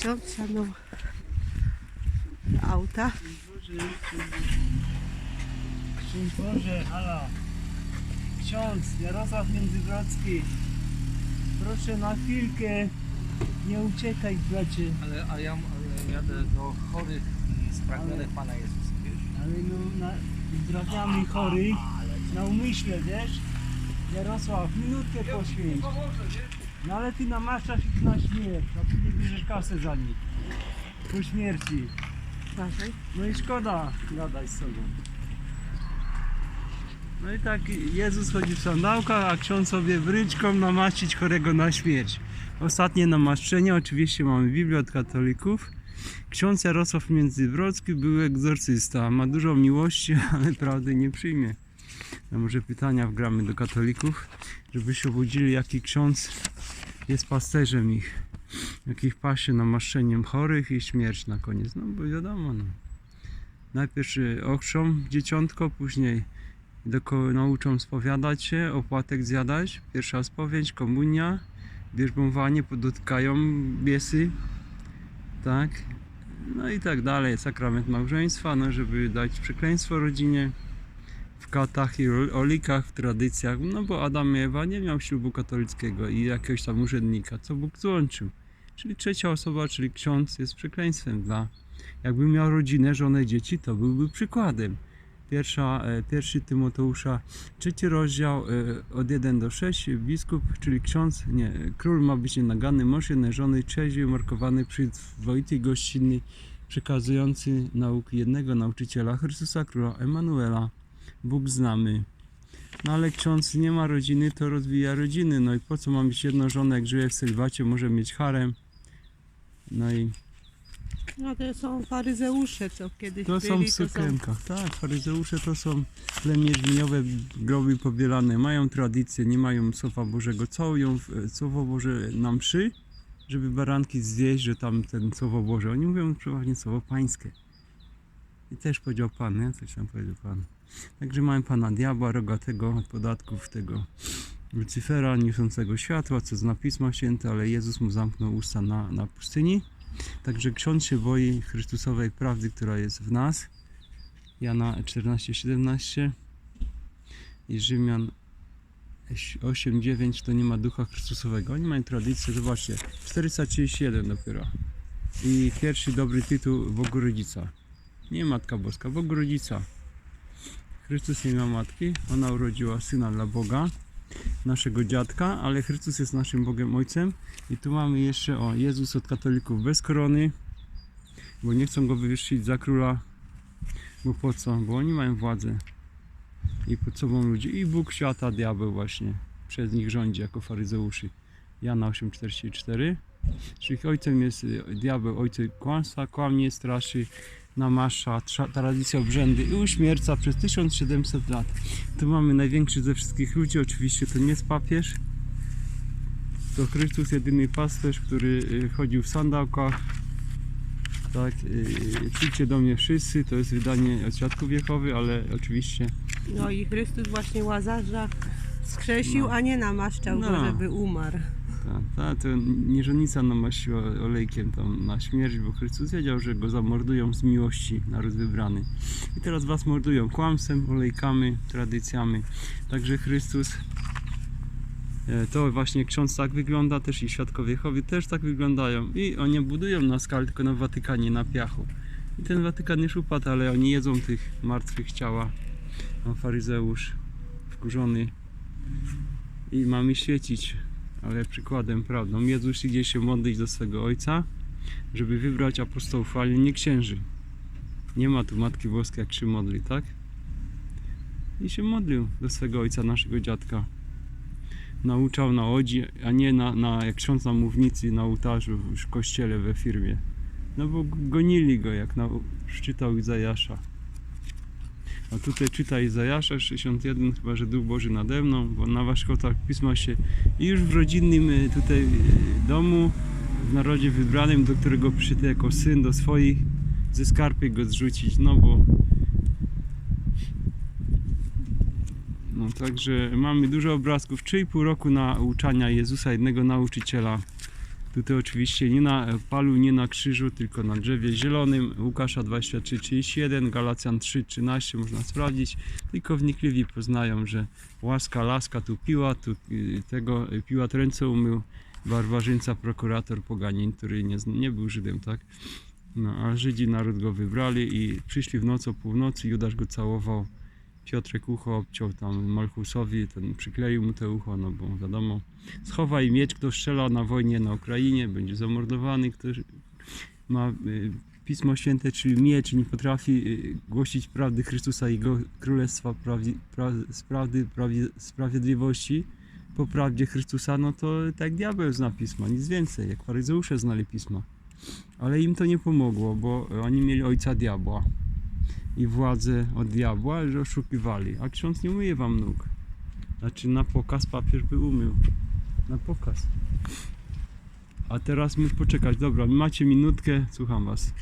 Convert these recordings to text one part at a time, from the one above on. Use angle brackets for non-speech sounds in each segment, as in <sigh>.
ksiądz siadł do auta. Ksiądz Boże, halo. Ksiądz Jarosław Międzygrodzki. Proszę na chwilkę nie uciekaj bracie. Ale, a ja ale jadę do chorych i spragnionych Pana Jezusa, wiesz? Ale no na, uzdrawiamy chorych na umyśle, wiesz? Jarosław, minutkę poświęć. No ale ty namaszczasz ich na śmierć, a ty nie bierzesz kasę za nich. Po śmierci. Uważaj. No i szkoda gadać z sobą. No i tak Jezus chodzi w sandałkach, a ksiądz sobie bryczką namaścić chorego na śmierć. Ostatnie namaszczenie, oczywiście mamy Biblię od katolików. Ksiądz Jarosław Międzybrodzki był egzorcysta, ma dużo miłości, <laughs> ale prawdy nie przyjmie. No może pytania wgramy do katolików, żeby się obudzili, jaki ksiądz jest pasterzem ich. Jakich pasie namaszczeniem chorych i śmierć na koniec. No bo wiadomo, no. Najpierw y, ochrzą dzieciątko, później nauczą spowiadać się, opłatek zjadać. Pierwsza spowiedź, komunia, bierzmowanie, podotkają biesy, tak. No i tak dalej, sakrament małżeństwa, no żeby dać przekleństwo rodzinie w katach i ol- olikach, w tradycjach, no bo Adam i Ewa nie miał ślubu katolickiego i jakiegoś tam urzędnika, co Bóg złączył. Czyli trzecia osoba, czyli ksiądz jest przekleństwem dla. Jakby miał rodzinę, żonę, dzieci, to byłby przykładem. Pierwsza, e, pierwszy Tymoteusza, trzeci rozdział e, od 1 do 6, biskup, czyli ksiądz, nie, król ma być nienagany, mąż jednej trzeźwy, umarkowany, przyzwoity gościnny, przekazujący nauki jednego nauczyciela, Chrystusa Króla Emanuela. Bóg znamy. No ale ksiądz nie ma rodziny, to rozwija rodziny. No i po co ma mieć jedną żonę, jak żyje w celibacie, może mieć harem. No i No to są faryzeusze, co kiedyś to są byli, w są sukienkach. Tak, faryzeusze to są plemię groby pobielane. Mają tradycję, nie mają Słowa Bożego. Całują w- Słowo Boże na mszy, żeby baranki zwieść, że tam ten Słowo Boże. Oni mówią przeważnie Słowo Pańskie. Też powiedział Pan, nie? Coś tam powiedział Pan. Także mają Pana Diabła, rogatego od podatków, tego Lucyfera, niosącego światła, co zna Pisma Święte, ale Jezus mu zamknął usta na, na pustyni. Także ksiądz się boi Chrystusowej prawdy, która jest w nas. Jana 14:17 i Rzymian 8:9 to nie ma ducha Chrystusowego. Oni mają tradycję, zobaczcie, 431 dopiero. I pierwszy dobry tytuł Bogorodzica. Nie Matka Boska, Bogorodzica. Chrystus nie ma matki, ona urodziła syna dla Boga, naszego dziadka, ale Chrystus jest naszym Bogiem Ojcem. I tu mamy jeszcze, o, Jezus od katolików bez korony, bo nie chcą go wywyższyć za króla, bo po co? Bo oni mają władzę i pod sobą ludzi. I Bóg świata, diabeł właśnie, przez nich rządzi jako faryzeuszy. Jana 8,44 Czyli ojcem jest diabeł, ojcem kłamstwa, kłamie, straszy, namasza, tradycja obrzędy i uśmierca przez 1700 lat. Tu mamy największy ze wszystkich ludzi, oczywiście to nie jest papież, to Chrystus jedyny pasterz, który y, chodził w sandałkach. Tak, y, przyjdźcie do mnie wszyscy, to jest wydanie od Świadków Jehowy, ale oczywiście No i Chrystus właśnie Łazarza skrzesił, No. a nie namaszczał go, No. żeby umarł. Ta, ta, to nierządnica namaściła olejkiem tam na śmierć, bo Chrystus wiedział, że go zamordują z miłości, naród wybrany. I teraz was mordują kłamstwem, olejkami, tradycjami. Także Chrystus e, to właśnie ksiądz tak wygląda, też i świadkowie Jehowy też tak wyglądają. I oni budują na skale, tylko na Watykanie, na piachu. I ten Watykan już upadł, ale oni jedzą tych martwych ciała. Tam faryzeusz wkurzony i mamy świecić, ale przykładem, prawdą. Jezus idzie się modlić do swego Ojca, żeby wybrać apostołów, ale nie księży. Nie ma tu Matki Boskiej, jak się modli, tak? I się modlił do swego Ojca, naszego dziadka. Nauczał na łodzi, a nie na, na jak ksiądz na mównicy, na ołtarzu, w kościele, we firmie. No bo gonili go, jak na, czytał Izajasza. A tutaj czyta Izajasza 61, chyba, że Duch Boży nade mną, bo na waszkotach pisma się i już w rodzinnym y, tutaj y, domu, w narodzie wybranym, do którego przyszedł jako syn do swoich, ze skarpy go zrzucić, no bo no także mamy dużo obrazków, 3,5 roku nauczania Jezusa, jednego nauczyciela Tutaj oczywiście nie na palu, nie na krzyżu, tylko na drzewie zielonym. Łukasza 23:31, Galacjan 3:13 można sprawdzić. Tylko wnikliwi poznają, że łaska, laska tu piła, tu y, tego y, Piłat ręce umył. Barbarzyńca, prokurator, poganin, który nie, nie był Żydem, tak? No, a Żydzi naród go wybrali i przyszli w noc o północy, Judasz go całował. Piotrek ucho obciął tam Malchusowi, ten przykleił mu te ucho, no bo wiadomo, schowaj miecz, kto strzela na wojnie na Ukrainie, będzie zamordowany, kto ma y, Pismo Święte, czyli miecz, nie potrafi y, głosić prawdy Chrystusa i Jego Królestwa prawdi, pra, prawdy, prawie, sprawiedliwości po prawdzie Chrystusa, no to tak diabeł zna Pisma, nic więcej, jak faryzeusze znali Pisma. Ale im to nie pomogło, bo oni mieli ojca diabła i władzę od diabła, że oszukiwali. A ksiądz nie umyje wam nóg. Znaczy na pokaz papież by umył. Na pokaz. A teraz mógł poczekać. Dobra, macie minutkę, słucham was.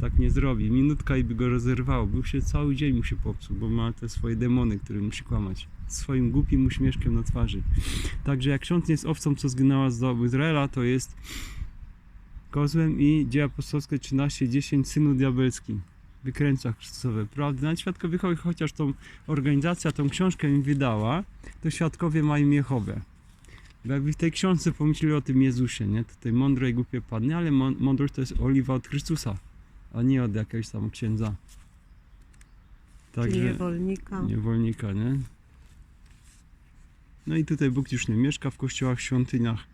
Tak nie zrobi. Minutka i by go rozerwało. Był się cały dzień mu się popsuł, bo ma te swoje demony, które musi kłamać. Swoim głupim uśmieszkiem na twarzy. Także jak ksiądz nie jest owcą, co zginęła z domu Izraela, to jest kozłem i dzieje apostolskie 13:10 synu diabelskim wykręca Chrystusowe prawdy. Nawet świadkowie chociaż tą organizacja tą książkę im wydała, to świadkowie mają Jehowę. Bo jakby w tej książce pomyśleli o tym Jezusie, nie? Tutaj mądre i głupie padnie, ale mą- mądrość to jest oliwa od Chrystusa, a nie od jakiegoś tam księdza. Także niewolnika. niewolnika, nie? No i tutaj Bóg już nie mieszka w kościołach, świątyniach.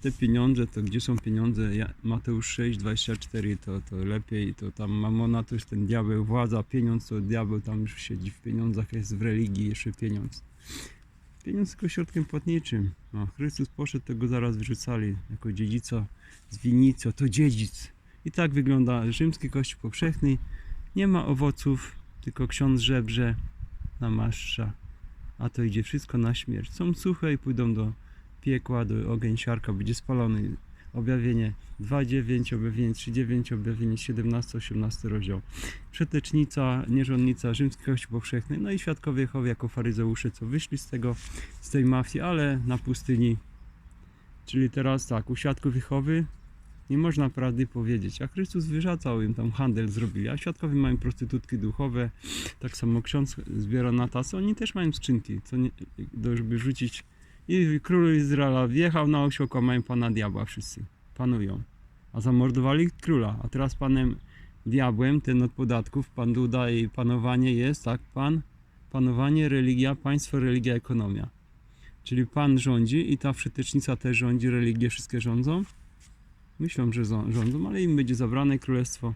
Te pieniądze, to gdzie są pieniądze? Ja, Mateusz 6, 24 to, to lepiej, to tam mamona to jest ten diabeł, władza, pieniądz to diabeł tam już siedzi w pieniądzach, jest w religii jeszcze pieniądz. Pieniądz tylko środkiem płatniczym. No, Chrystus poszedł, tego zaraz wyrzucali jako dziedzica z winnicy, to dziedzic. I tak wygląda rzymski kościół powszechny. Nie ma owoców, tylko ksiądz żebrze, namaszcza, a to idzie wszystko na śmierć. Są suche i pójdą do piekła, do ogień siarka, będzie spalony. Objawienie 2.9, objawienie 3.9, objawienie 17-18 rozdział. Przetecznica, nierządnica, rzymski kościół powszechny, no i świadkowie Jehowy jako faryzeusze, co wyszli z tego, z tej mafii, ale na pustyni. Czyli teraz tak, u świadków Jehowy nie można prawdy powiedzieć, a Chrystus wyrzacał im tam handel zrobili, a świadkowie mają prostytutki duchowe, tak samo ksiądz zbiera na tasy, oni też mają skrzynki, co nie, żeby rzucić i król Izraela wjechał na osiołka, mają pana diabła wszyscy, panują, a zamordowali króla, a teraz panem diabłem, ten od podatków, pan Duda i panowanie jest, tak, pan, panowanie, religia, państwo, religia, ekonomia. Czyli pan rządzi i ta wszetecznica też rządzi, religie wszystkie rządzą. Myślą, że zą- rządzą, ale im będzie zabrane królestwo.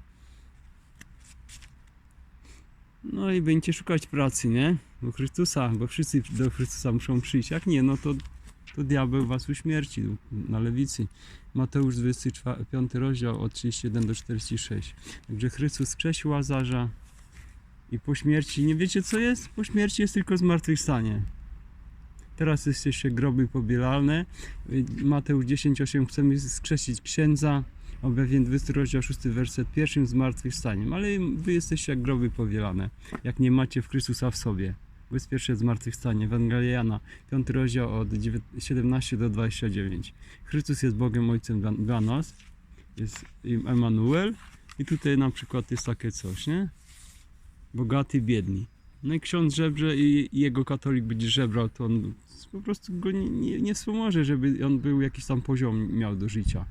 No i będziecie szukać pracy, nie? Do Chrystusa, bo wszyscy do Chrystusa muszą przyjść. Jak nie, no to, to diabeł was uśmierci na lewicy. Mateusz 25 rozdział od 31 do 46. Także Chrystus wskrzesił Łazarza i po śmierci, nie wiecie co jest? Po śmierci jest tylko zmartwychwstanie. Teraz jest jeszcze groby pobielalne. Mateusz 10:8 chcemy skrzesić księdza. Objawienie 20 rozdział 6 werset pierwszym zmartwychwstaniem. Ale wy jesteście jak groby powielane, jak nie macie w Chrystusa w sobie. Pierwsze zmartwychwstanie. Ewangelia Jana, 5 rozdział od 9 17 do 29. Chrystus jest Bogiem Ojcem dla, dla nas. Jest Emanuel. I tutaj na przykład jest takie coś, nie? Bogaty, biedni. No i ksiądz żebrze i i jego katolik będzie żebrał, to on po prostu go nie, nie, nie wspomoże, żeby on był jakiś tam poziom miał do życia.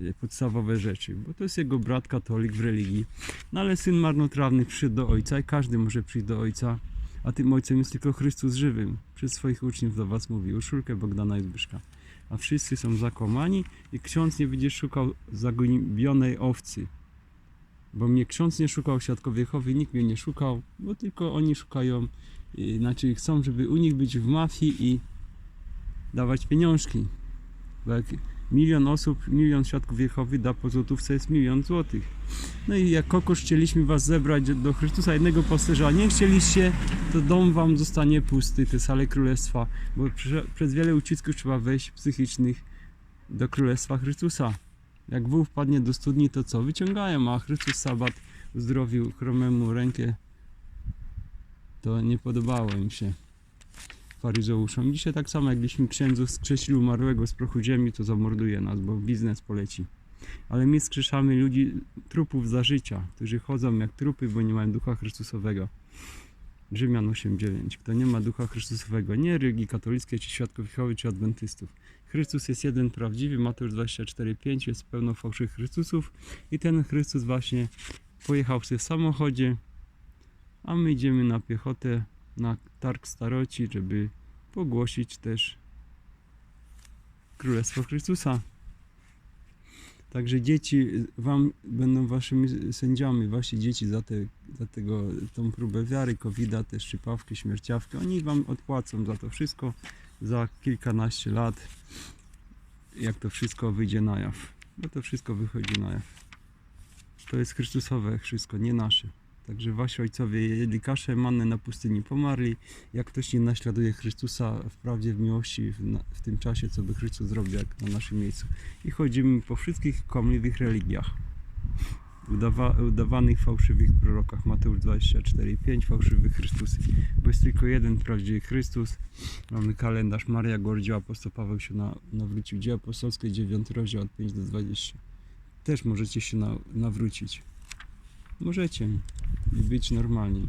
e, Podstawowe rzeczy, bo to jest jego brat katolik w religii. No ale syn marnotrawny przyszedł do ojca i każdy może przyjść do ojca, a tym ojcem jest tylko Chrystus żywym. Przez swoich uczniów do was mówi, Urszulkę, Bogdana i Zbyszka. A wszyscy są zakłamani i ksiądz nie będzie szukał zagubionej owcy. Bo mnie ksiądz nie szukał, świadkowie Jehowy, nikt mnie nie szukał, bo tylko oni szukają, y, znaczy chcą, żeby u nich być w mafii i dawać pieniążki. Bo jak milion osób, milion świadków Jehowy da po złotówce jest milion złotych. No i jak kokosz chcieliśmy was zebrać do Chrystusa jednego pasterza, nie chcieliście, to dom wam zostanie pusty, te sale królestwa, bo prze, przez wiele ucisków trzeba wejść psychicznych do królestwa Chrystusa. Jak wół wpadnie do studni, to co? Wyciągają, a Chrystus sabat uzdrowił chromemu rękę. To nie podobało im się. Faryzeuszom. Dzisiaj tak samo, jak jeśli księdzu skrzesił umarłego z prochu ziemi, to zamorduje nas, bo biznes poleci. Ale my skrzeszamy ludzi, trupów za życia, którzy chodzą jak trupy, bo nie mają ducha Chrystusowego. Rzymian 8:9. Kto nie ma ducha Chrystusowego, nie religii katolickiej, czy świadków Jehowy, czy adwentystów. Chrystus jest jeden prawdziwy, Mateusz 24:5 jest pełno fałszywych Chrystusów i ten Chrystus właśnie pojechał w samochodzie, a my idziemy na piechotę na targ staroci, żeby pogłosić też Królestwo Chrystusa. Także dzieci wam będą waszymi sędziami, wasi dzieci za, te, za tego, tą próbę wiary, covid te szczypawki, śmierciawki. Oni wam odpłacą za to wszystko za kilkanaście lat, jak to wszystko wyjdzie na jaw. Bo to wszystko wychodzi na jaw. To jest Chrystusowe wszystko, nie nasze. Także wasi ojcowie jedli kaszę mannę na pustyni, pomarli. Jak ktoś nie naśladuje Chrystusa w prawdzie, w miłości, w, na, w tym czasie, co by Chrystus zrobił jak na naszym miejscu. I chodzimy po wszystkich kłamliwych religiach. Udawa, udawanych fałszywych prorokach. Mateusz 24, 5 fałszywych Chrystusy. Bo jest tylko jeden prawdziwy Chrystus. Mamy kalendarz Maria Gordzio, apostoł Paweł się na, nawrócił. Dzieje apostolskie, 9 rozdział od 5 do 20. Też możecie się na, nawrócić. Możecie być normalni.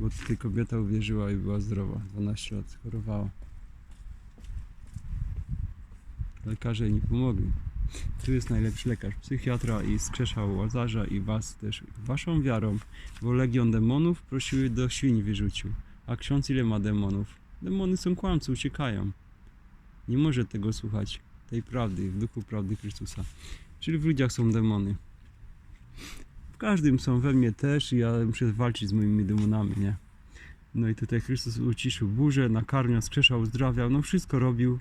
Bo tutaj kobieta uwierzyła i była zdrowa. 12 lat chorowała. Lekarze jej nie pomogli. Tu jest najlepszy lekarz, psychiatra i skrzeszał Łazarza i was też waszą wiarą, bo legion demonów prosiły do świń wyrzucił. A ksiądz ile ma demonów? Demony są kłamcy, uciekają. Nie może tego słuchać, tej prawdy, w duchu prawdy Chrystusa. Czyli w ludziach są demony. W każdym są we mnie też i ja muszę walczyć z moimi demonami, nie? No i tutaj Chrystus uciszył burzę, nakarmiał, skrzeszał, uzdrawiał, no wszystko robił.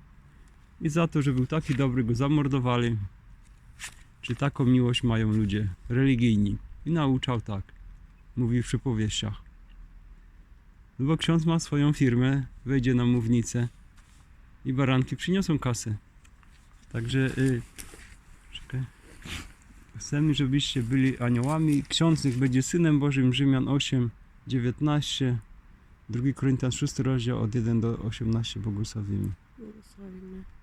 I za to, że był taki dobry, go zamordowali. Czy taką miłość mają ludzie religijni? I nauczał tak. Mówi w przypowieściach. No bo ksiądz ma swoją firmę, wejdzie na mównicę i baranki przyniosą kasę. Także, y, czekaj. Chcemy, żebyście byli aniołami. Ksiądz niech będzie Synem Bożym. Rzymian 8, 19. 2 Koryntian 6 rozdział od 1 do 18 błogosławimy. Błogosławimy.